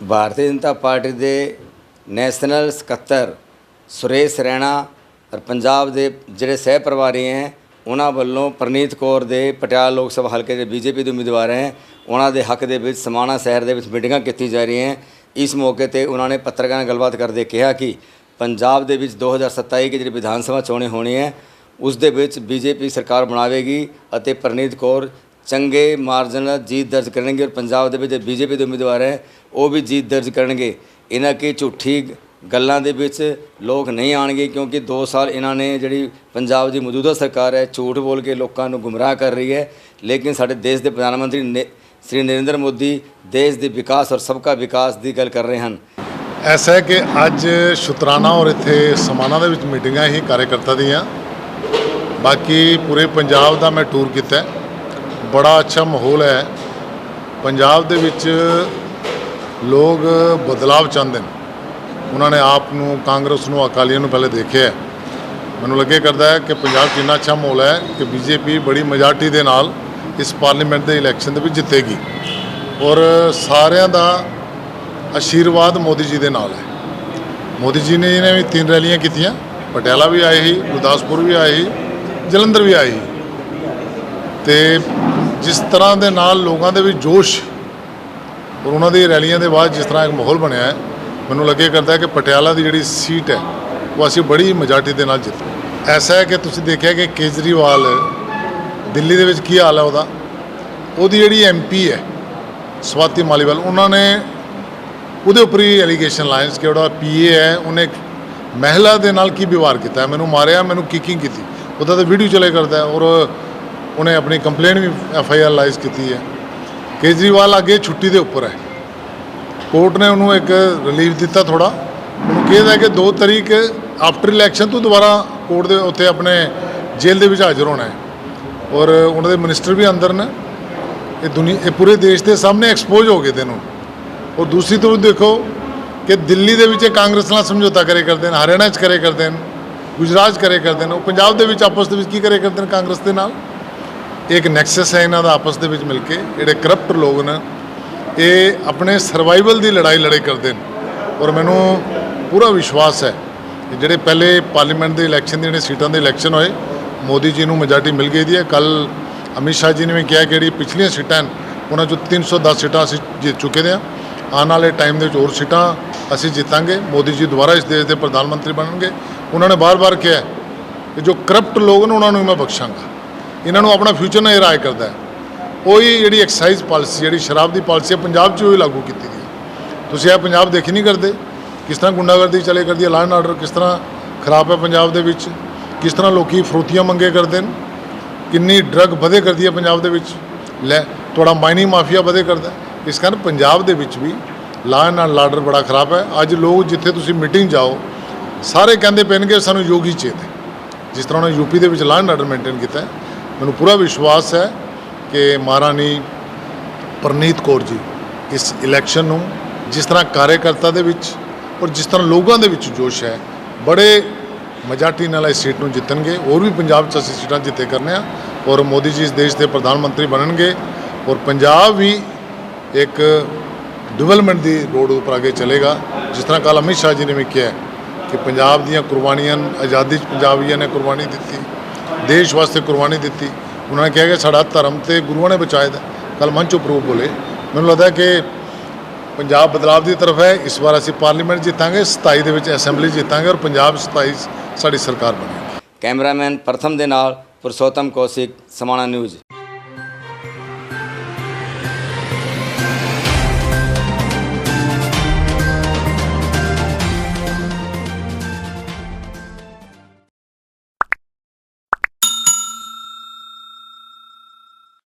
Bharatiya Janata party ਦੇ national ਸਕੱਤਰ ਸੁਰੇਸ਼ ਰੈਣਾ ਔਰ ਪੰਜਾਬ ਦੇ ਜਿਹੜੇ ਸਹਿ ਪ੍ਰਵਾਰੀ ਹੈ, ਉਹਨਾਂ ਵੱਲੋਂ ਪ੍ਰਨੀਤ ਕੌਰ ਦੇ ਪਟਿਆਲਾ ਲੋਕ ਸਭਾ ਹਲਕੇ ਦੇ ਬੀਜੇਪੀ ਦੇ ਉਮੀਦਵਾਰ ਹੈ। ਉਹਨਾਂ ਦੇ ਹੱਕ ਦੇ ਵਿੱਚ ਸਮਾਣਾ ਸ਼ਹਿਰ ਦੇ ਵਿੱਚ ਮੀਟਿੰਗਾਂ ਕੀਤੀ ਜਾ ਰਹੀਆਂ ਹੈ ਇਸ ਮੌਕੇ ਤੇ ਉਹਨਾਂ ਨੇ ਪੱਤਰਕਾਰਾਂ ਨਾਲ ਗੱਲਬਾਤ ਕਰਦੇ ਕਿਹਾ ਕਿ ਪੰਜਾਬ ਦੇ ਵਿੱਚ 2027 ਦੀ ਜਿਹੜੀ ਵਿਧਾਨ ਸਭਾ ਚੋਣਾਂ ਹੋਣੀ ਹੈ ਉਸ ਦੇ ਵਿੱਚ ਬੀਜੇਪੀ ਸਰਕਾਰ ਬਣਾਵੇਗੀ ਅਤੇ ਪ੍ਰਨੀਤ ਕੌਰ ਚੰਗੇ ਮਾਰਜਨ ਨਾਲ ਜੀਤ ਦਰਜ ਕਰਨਗੇ ਔਰ ਪੰਜਾਬ ਦੇ ਵਿੱਚ ਬੀਜੇਪੀ ਦੇ ਉਮੀਦਵਾਰ ਹੈ, ਉਹ ਵੀ ਜੀਤ ਦਰਜ ਕਰਨਗੇ। ਇਹਨਾਂ ਕੀ ਝੂਠੀ ਗੱਲਾਂ ਦੇ ਵਿੱਚ ਲੋਕ ਨਹੀਂ ਆਣਗੇ ਕਿਉਂਕਿ 2 ਸਾਲ ਇਹਨਾਂ ਨੇ ਜਿਹੜੀ ਪੰਜਾਬ ਦੀ ਮੌਜੂਦਾ ਸਰਕਾਰ ਹੈ, ਝੂਠ ਬੋਲ ਕੇ ਲੋਕਾਂ ਨੂੰ ਗੁੰਮਰਾਹ ਕਰ ਰਹੀ ਹੈ। ਲੇਕਿਨ ਸਾਡੇ ਦੇਸ਼ ਦੇ ਪ੍ਰਧਾਨ ਮੰਤਰੀ ਨੇ ਸ੍ਰੀ ਨਰਿੰਦਰ ਮੋਦੀ ਦੇਸ਼ ਦੇ ਵਿਕਾਸ ਔਰ ਸਭ ਸਬਕਾ ਵਿਕਾਸ ਦੀ ਗੱਲ ਕਰ ਰਹੇ ਹਨ। ਐਸਾ ਹੈ ਕਿ ਅੱਜ ਸ਼ੁਤਰਾਣਾ ਔਰ ਇੱਥੇ ਸਮਾਣਾ ਦੇ ਵਿੱਚ ਮੀਟਿੰਗਾਂ ਹੀ ਕਾਰਜਕਰਤਾ ਦੀਆਂ। ਬਾਕੀ ਪੂਰੇ ਪੰਜਾਬ ਦਾ ਮੈਂ ਟੂਰ ਕੀਤਾ ਹੈ। ਬੜਾ ਅੱਛਾ ਮਾਹੌਲ ਹੈ। ਪੰਜਾਬ ਦੇ ਵਿੱਚ ਲੋਕ ਬਦਲਾਵ ਚਾਹੁੰਦੇ ਨੇ। ਉਹਨਾਂ ਨੇ ਆਪ ਨੂੰ, ਕਾਂਗਰਸ ਨੂੰ, ਅਕਾਲੀਆਂ ਨੂੰ ਪਹਿਲੇ ਦੇਖਿਆ ਮੈਨੂੰ ਲੱਗੇ ਕਰਦਾ ਹੈ ਕਿ ਪੰਜਾਬ 'ਚ ਇੰਨਾ ਅੱਛਾ ਮਾਹੌਲ ਹੈ ਕਿ ਬੀਜੇਪੀ ਬੜੀ ਮੈਜੋਰਟੀ ਦੇ ਨਾਲ ਇਸ ਪਾਰਲੀਮੈਂਟ ਦੇ ਇਲੈਕਸ਼ਨ ਦੇ ਵਿੱਚ ਜਿੱਤੇਗੀ। ਔਰ ਸਾਰਿਆਂ ਦਾ ਆਸ਼ੀਰਵਾਦ ਮੋਦੀ ਜੀ ਦੇ ਨਾਲ ਹੈ। ਮੋਦੀ ਜੀ ਨੇ ਇਹਨੇ ਵੀ ਤਿੰਨ ਰੈਲੀਆਂ ਕੀਤੀਆਂ। ਪਟਿਆਲਾ ਵੀ ਆਏ ਸੀ, ਗੁਰਦਾਸਪੁਰ ਵੀ ਆਏ ਸੀ, ਜਲੰਧਰ ਵੀ ਆਏ ਸੀ। ਤੇ ਜਿਸ ਤਰ੍ਹਾਂ ਦੇ ਨਾਲ ਲੋਕਾਂ ਦੇ ਵਿੱਚ ਜੋਸ਼, ਔਰ ਉਹਨਾਂ ਦੀ ਰੈਲੀਆਂ ਦੇ ਬਾਅਦ ਜਿਸ ਤਰ੍ਹਾਂ ਇੱਕ ਮਾਹੌਲ ਬਣਿਆ ਹੈ, ਮੈਨੂੰ ਲੱਗੇ ਕਰਦਾ ਕਿ ਪਟਿਆਲਾ ਦੀ ਜਿਹੜੀ ਸੀਟ ਹੈ, ਉਹ ਅਸੀਂ ਬੜੀ ਮੈਜੋਰਟੀ ਦੇ ਨਾਲ ਜਿੱਤ ਐਸਾ ਹੈ ਕਿ ਤੁਸੀਂ ਦੇਖਿਆ ਕਿ ਕੇਜਰੀਵਾਲ ਦਿੱਲੀ ਦੇ ਵਿੱਚ ਕੀ ਹਾਲ ਹੈ ਉਹਦਾ? ਉਹਦੀ ਜਿਹੜੀ ਐਮਪੀ ਹੈ, ਸਵਾਤੀ ਮਾਲੀਵਾਲ, ਉਹਨਾਂ ਨੇ ਉਹਦੇ ਉੱਪਰ ਹੀ ਐਲੀਗੇਸ਼ਨ ਲਾਏ ਕਿ ਉਹਦਾ ਪੀਏ ਹੈ, ਉਹਨੇ ਮਹਿਲਾ ਦੇ ਨਾਲ ਕੀ ਵਿਵਹਾਰ ਕੀਤਾ ਮੈਨੂੰ ਮਾਰਿਆ, ਮੈਨੂੰ ਕਿਕਿੰਗ ਕੀਤੀ। ਉਹਦਾ ਤਾਂ ਵੀਡੀਓ ਚਲੇ ਕਰਦਾ ਔਰ ਉਹਨੇ ਆਪਣੀ ਕੰਪਲੇਂਟ ਵੀ ਐਫ ਆਈ ਆਰ ਲਾਈਜ਼ ਕੀਤੀ ਹੈ। ਕੇਜਰੀਵਾਲ ਅੱਗੇ ਛੁੱਟੀ ਦੇ ਉੱਪਰ ਹੈ। ਕੋਰਟ ਨੇ ਉਹਨੂੰ ਇੱਕ ਰਿਲੀਫ ਦਿੱਤਾ ਥੋੜਾ ਉਹਨੂੰ ਕਿਹਾ ਕਿ 2 ਤਰੀਕ ਆਫਟਰ ਇਲੈਕਸ਼ਨ ਤੋਂ ਦੁਬਾਰਾ ਕੋਰਟ ਦੇ ਉੱਤੇ ਆਪਣੇ ਜੇਲ੍ਹ ਦੇ ਵਿੱਚ ਹਾਜ਼ਰ ਹੋਣਾ ਹੈ। ਔਰ ਉਹਨਾਂ ਦੇ ਮਿਨਿਸਟਰ ਵੀ ਅੰਦਰ ਨੇ। ਇਹ ਦੁਨੀਆ, ਇਹ ਪੂਰੇ ਦੇਸ਼ ਦੇ ਸਾਹਮਣੇ ਐਕਸਪੋਜ਼ ਹੋ ਗਏ ਤੇ ਨੂੰ ਔਰ ਦੂਸਰੀ ਤਰਫ ਦੇਖੋ ਕਿ ਦਿੱਲੀ ਦੇ ਵਿੱਚ ਇਹ ਕਾਂਗਰਸ ਨਾਲ ਸਮਝੌਤਾ ਕਰੇ ਕਰਦੇ ਨੇ, ਹਰਿਆਣਾ 'ਚ ਕਰੇ ਕਰਦੇ ਨੇ, ਗੁਜਰਾਤ 'ਚ ਕਰੇ ਕਰਦੇ ਨੇ, ਉਹ ਪੰਜਾਬ ਦੇ ਵਿੱਚ, ਆਪਸ ਦੇ ਵਿੱਚ ਕੀ ਕਰੇ ਕਰਦੇ ਨੇ ਕਾਂਗਰਸ ਦੇ ਨਾਲ? ਇੱਕ ਨੈਕਸਸ ਹੈ ਇਹਨਾਂ ਦਾ ਆਪਸ ਦੇ ਵਿੱਚ ਮਿਲ ਕੇ, ਜਿਹੜੇ ਕਰਪਟ ਲੋਕ ਨੇ, ਇਹ ਆਪਣੇ ਸਰਵਾਈਵਲ ਦੀ ਲੜਾਈ ਲੜੇ ਕਰਦੇ ਨੇ। ਔਰ ਮੈਨੂੰ ਪੂਰਾ ਵਿਸ਼ਵਾਸ ਹੈ ਕਿ ਜਿਹੜੇ ਪਹਿਲੇ ਪਾਰਲੀਮੈਂਟ ਦੇ ਇਲੈਕਸ਼ਨ ਦੇ, ਜਿਹੜੇ ਸੀਟਾਂ ਦੇ ਇਲੈਕਸ਼ਨ ਹੋਏ, ਮੋਦੀ ਜੀ ਨੂੰ ਮੈਜੋਰਟੀ ਮਿਲ ਗਈ ਦੀ ਹੈ। ਕੱਲ ਅਮਿਤ ਸ਼ਾਹ ਜੀ ਨੇ ਵੀ ਕਿਹਾ ਕਿ ਜਿਹੜੀ ਪਿਛਲੀਆਂ ਸੀਟਾਂ ਹਨ ਉਹਨਾਂ ਚੋਂ 310 ਸੀਟਾਂ ਅਸੀਂ ਜਿੱਤ ਚੁੱਕੇ ਦੇ ਹਾਂ। ਆਉਣ ਵਾਲੇ ਟਾਈਮ ਦੇ ਵਿੱਚ ਹੋਰ ਸੀਟਾਂ ਅਸੀਂ ਜਿੱਤਾਂਗੇ। ਮੋਦੀ ਜੀ ਦੁਬਾਰਾ ਇਸ ਦੇਸ਼ ਦੇ ਪ੍ਰਧਾਨ ਮੰਤਰੀ ਬਣਨਗੇ। ਉਹਨਾਂ ਨੇ ਬਾਰ-ਬਾਰ ਕਿਹਾ ਕਿ ਜੋ ਕਰਪਟ ਲੋਕ ਨੇ, ਉਹਨਾਂ ਨੂੰ ਮੈਂ ਬਖਸ਼ਾਂਗਾ। ਇਹਨਾਂ ਨੂੰ ਆਪਣਾ ਫਿਊਚਰ ਨਾਲ ਇਹ ਰਾਏ ਕਰਦਾ ਹੈ। ਉਹੀ ਜਿਹੜੀ ਐਕਸਾਈਜ਼ ਪਾਲਿਸੀ ਜਿਹੜੀ ਸ਼ਰਾਬ ਦੀ ਪਾਲਿਸੀ ਹੈ, ਪੰਜਾਬ 'ਚ ਉਹੀ ਲਾਗੂ ਕੀਤੀ ਗਈ ਤੁਸੀਂ ਇਹ ਪੰਜਾਬ ਦੇਖੀ ਨਹੀਂ ਕਰਦੇ, ਕਿਸ ਤਰ੍ਹਾਂ ਗੁੰਡਾਗਰਦੀ ਚਲੇ ਕਰਦੀ ਹੈ ਲਾਅ ਆਰਡਰ ਕਿਸ ਤਰ੍ਹਾਂ ਖਰਾਬ ਹੈ ਪੰਜਾਬ ਦੇ ਵਿੱਚ, ਕਿਸ ਤਰ੍ਹਾਂ ਲੋਕੀ ਫਰੋਤੀਆਂ ਮੰਗੇ ਕਰਦੇ ਨੇ, ਕਿੰਨੀ ਡਰੱਗ ਵਧੇ ਕਰਦੀ ਹੈ ਪੰਜਾਬ ਦੇ ਵਿੱਚ, ਲੈ, ਤੁਹਾਡਾ ਮਾਈਨਿੰਗ ਮਾਫੀਆ ਵਧੇ ਕਰਦਾ ਇਸ ਕਾਰਨ ਪੰਜਾਬ ਦੇ ਵਿੱਚ ਵੀ ਲਾਅ ਐਂਡ ਆਰਡਰ ਬੜਾ ਖਰਾਬ ਹੈ। ਅੱਜ ਲੋਕ ਜਿੱਥੇ ਤੁਸੀਂ ਮੀਟਿੰਗ ਜਾਓ, ਸਾਰੇ ਕਹਿੰਦੇ ਪੈਣਗੇ ਸਾਨੂੰ ਯੋਗੀ ਚਾਹੀਦਾ ਜਿਸ ਤਰ੍ਹਾਂ ਉਹਨੇ ਯੂਪੀ ਦੇ ਵਿੱਚ ਲਾਅ ਐਂਡ ਆਰਡਰ ਮੇਨਟੇਨ ਕੀਤਾ ਹੈ ਮੈਨੂੰ ਪੂਰਾ ਵਿਸ਼ਵਾਸ ਹੈ ਕਿ ਮਹਾਰਾਣੀ ਪ੍ਰਨੀਤ ਕੌਰ ਜੀ ਇਸ ਇਲੈਕਸ਼ਨ ਨੂੰ ਜਿਸ ਤਰ੍ਹਾਂ ਕਾਰਜਕਰਤਾ ਦੇ ਵਿੱਚ ਔਰ ਜਿਸ ਤਰ੍ਹਾਂ ਲੋਕਾਂ ਦੇ ਵਿੱਚ ਜੋਸ਼ ਹੈ, ਬੜੇ ਮਜਾਟੀ ਨਾਲ ਇਸ ਸੀਟ ਨੂੰ ਜਿੱਤਣਗੇ। ਹੋਰ ਵੀ ਪੰਜਾਬ 'ਚ ਅਸੀਂ ਸੀਟਾਂ ਜਿੱਤੇ ਕਰਨੇ ਆ ਔਰ ਮੋਦੀ ਜੀ ਇਸ ਦੇਸ਼ ਦੇ ਪ੍ਰਧਾਨ ਮੰਤਰੀ ਬਣਨਗੇ ਔਰ ਪੰਜਾਬ ਵੀ ਇੱਕ ਡਿਵੈਲਪਮੈਂਟ ਦੀ ਰੋਡ ਉੱਪਰ ਅੱਗੇ ਚਲੇਗਾ। ਜਿਸ ਤਰ੍ਹਾਂ ਕੱਲ੍ਹ ਅਮਿਤ ਸ਼ਾਹ ਜੀ ਨੇ ਵੀ ਕਿਹਾ ਕਿ ਪੰਜਾਬ ਦੀਆਂ ਕੁਰਬਾਨੀਆਂ, ਆਜ਼ਾਦੀ 'ਚ ਪੰਜਾਬੀਆਂ ਨੇ ਕੁਰਬਾਨੀ ਦਿੱਤੀ। ਦੇਸ਼ ਵਾਸਤੇ ਕੁਰਬਾਨੀ ਦਿੱਤੀ। ਉਹਨਾਂ ਨੇ ਕਿਹਾ ਕਿ ਸਾਡਾ ਧਰਮ ਤੇ ਗੁਰੂਆਂ ਨੇ ਬਚਾਇਆ ਦਾ। ਕੱਲ ਮੰਚ ਉੱਪਰ ਬੋਲੇ। ਮੈਨੂੰ ਲੱਗਦਾ ਕਿ ਪੰਜਾਬ ਬਦਲਾਵ ਦੀ ਤਰਫ ਹੈ। ਇਸ ਵਾਰ ਅਸੀਂ ਪਾਰਲੀਮੈਂਟ ਜਿੱਤਾਂਗੇ 27 ਦੇ ਵਿੱਚ ਅਸੈਂਬਲੀ ਜਿੱਤਾਂਗੇ ਔਰ ਪੰਜਾਬ 27 ਸਾਡੀ ਸਰਕਾਰ ਬਣੇਗੀ। ਕੈਮਰਾਮੈਨ ਪ੍ਰਥਮ ਦੇ ਨਾਲ ਪੁਰਸ਼ੋਤਮ ਕੌਸ਼ਿਕ, ਸਮਾਣਾ ਨਿਊਜ਼।